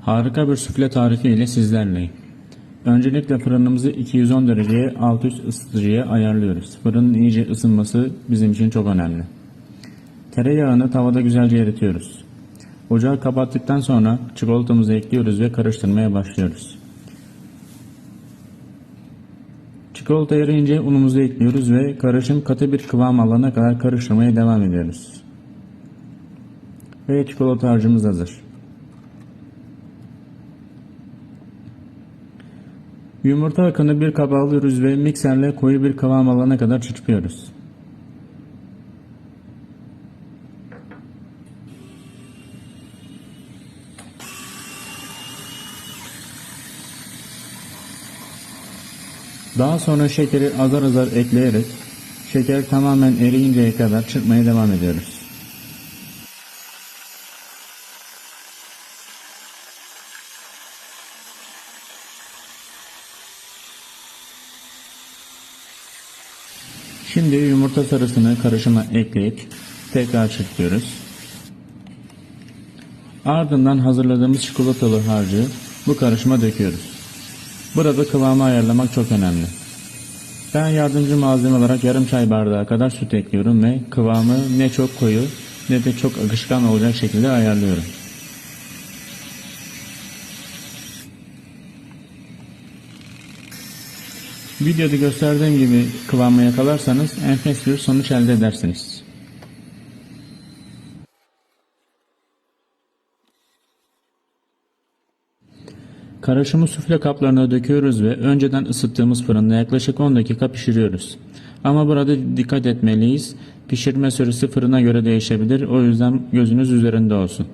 Harika bir sufle tarifi ile sizlerleyim. Öncelikle fırınımızı 210 dereceye alt üst ısıtıcıya ayarlıyoruz. Fırının iyice ısınması bizim için çok önemli. Tereyağını tavada güzelce eritiyoruz. Ocağı kapattıktan sonra çikolatamızı ekliyoruz ve karıştırmaya başlıyoruz. Çikolata eriyince unumuzu ekliyoruz ve karışım katı bir kıvam alana kadar karıştırmaya devam ediyoruz. Ve çikolata harcımız hazır. Yumurta akını bir kaba alıyoruz ve mikserle koyu bir kıvam alana kadar çırpıyoruz. Daha sonra şekeri azar azar ekleyerek şeker tamamen eriyinceye kadar çırpmaya devam ediyoruz. Şimdi yumurta sarısını karışıma ekleyip tekrar çırpıyoruz. Ardından hazırladığımız çikolatalı harcı bu karışıma döküyoruz. Burada kıvamı ayarlamak çok önemli. Ben yardımcı malzeme olarak yarım çay bardağı kadar süt ekliyorum ve kıvamı ne çok koyu ne de çok akışkan olacak şekilde ayarlıyorum. Videoda gösterdiğim gibi kıvamı yakalarsanız enfes bir sonuç elde edersiniz. Karışımı sufle kaplarına döküyoruz ve önceden ısıttığımız fırında yaklaşık 10 dakika pişiriyoruz. Ama burada dikkat etmeliyiz. Pişirme süresi fırına göre değişebilir. O yüzden gözünüz üzerinde olsun.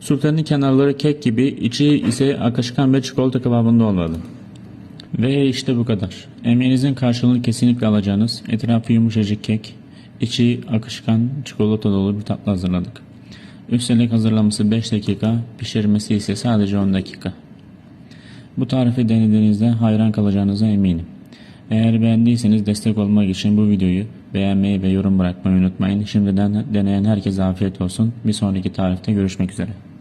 Sultanın kenarları kek gibi, içi ise akışkan ve çikolata kıvamında olmalı. Ve işte bu kadar. Emeğinizin karşılığını kesinlikle alacağınız etrafı yumuşacık kek, içi akışkan çikolata dolu bir tatlı hazırladık. Üstelik hazırlaması 5 dakika, pişirmesi ise sadece 10 dakika. Bu tarifi denediğinizde hayran kalacağınıza eminim. Eğer beğendiyseniz destek olmak için bu videoyu beğenmeyi ve yorum bırakmayı unutmayın. Şimdiden deneyen herkese afiyet olsun. Bir sonraki tarifte görüşmek üzere.